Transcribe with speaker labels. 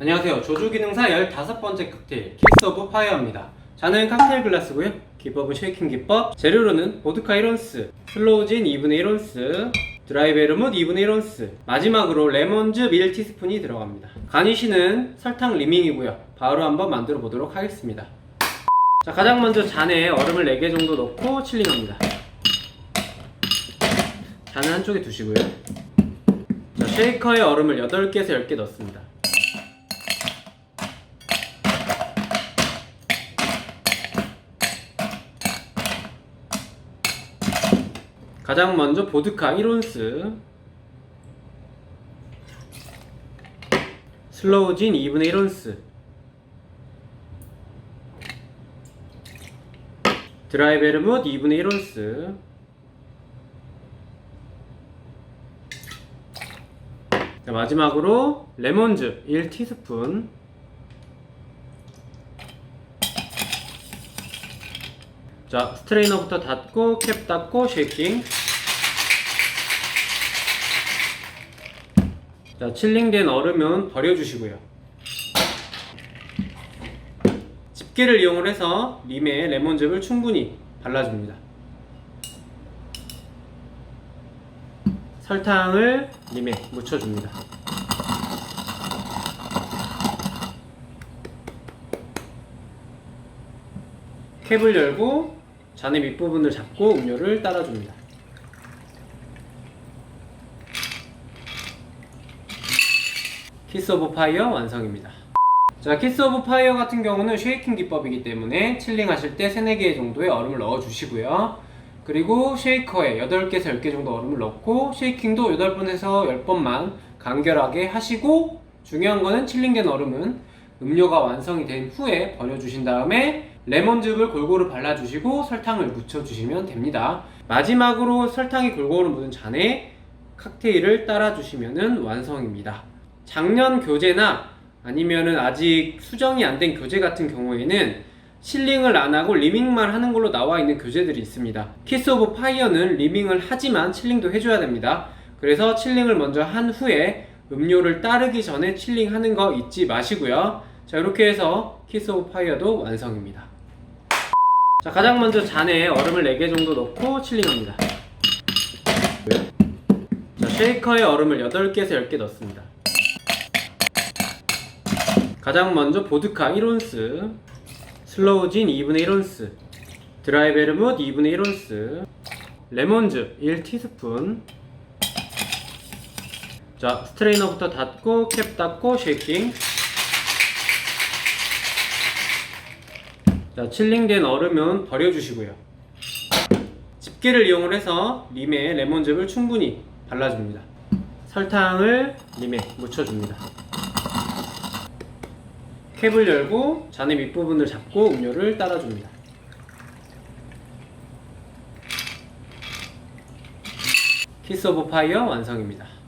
Speaker 1: 안녕하세요. 조주기능사 15번째 칵테일 킥스 오브 파이어입니다. 잔은 칵테일 글라스고요. 기법은 쉐이킹 기법. 재료로는 보드카 1온스, 슬로우진 2분의 1온스, 드라이 베르뭇 2분의 1온스, 마지막으로 레몬즙 1티스푼이 들어갑니다. 가니쉬는 설탕 리밍이고요. 바로 한번 만들어 보도록 하겠습니다. 자, 가장 먼저 잔에 얼음을 4개 정도 넣고 칠링합니다. 잔은 한쪽에 두시고요. 자, 쉐이커에 얼음을 8개에서 10개 넣습니다. 가장 먼저 보드카 1온스. 슬로우진 2분의 1온스. 드라이 베르뭇 2분의 1온스. 자, 마지막으로 레몬즙 1티스푼. 자 스트레이너부터 닫고 캡 닫고 쉐이킹 자 칠링된 얼음은 버려주시고요. 집게를 이용을 해서 림에 레몬즙을 충분히 발라줍니다. 설탕을 림에 묻혀줍니다. 캡을 열고 잔의 밑부분을 잡고 음료를 따라줍니다. 키스 오브 파이어 완성입니다. 자, 키스 오브 파이어 같은 경우는 쉐이킹 기법이기 때문에 칠링 하실 때 3, 4개 정도의 얼음을 넣어 주시고요. 그리고 쉐이커에 8개에서 10개 정도 얼음을 넣고 쉐이킹도 8번에서 10번만 간결하게 하시고 중요한 거는 칠링된 얼음은 음료가 완성이 된 후에 버려주신 다음에 레몬즙을 골고루 발라주시고 설탕을 묻혀주시면 됩니다. 마지막으로 설탕이 골고루 묻은 잔에 칵테일을 따라주시면 완성입니다. 작년 교재나 아니면은 아직 수정이 안 된 교재 같은 경우에는 실링을 안 하고 리밍만 하는 걸로 나와 있는 교재들이 있습니다. 키스 오브 파이어는 리밍을 하지만 칠링도 해줘야 됩니다. 그래서 칠링을 먼저 한 후에 음료를 따르기 전에 칠링하는 거 잊지 마시고요. 자 이렇게 해서 키스 오브 파이어도 완성입니다. 자 가장 먼저 잔에 얼음을 4개 정도 넣고 칠링합니다. 자 쉐이커에 얼음을 8개에서 10개 넣습니다. 가장 먼저 보드카 1온스, 슬로우진 2분의 1온스, 드라이 베르뭇 2분의 1온스, 레몬즙 1티스푼, 자 스트레이너부터 닫고 캡 닫고 쉐이킹. 자 칠링된 얼음은 버려주시고요. 집게를 이용을 해서 림에 레몬즙을 충분히 발라줍니다. 설탕을 림에 묻혀줍니다. 캡을 열고 잔의 밑부분을 잡고 음료를 따라줍니다. 키스 오브 파이어 완성입니다.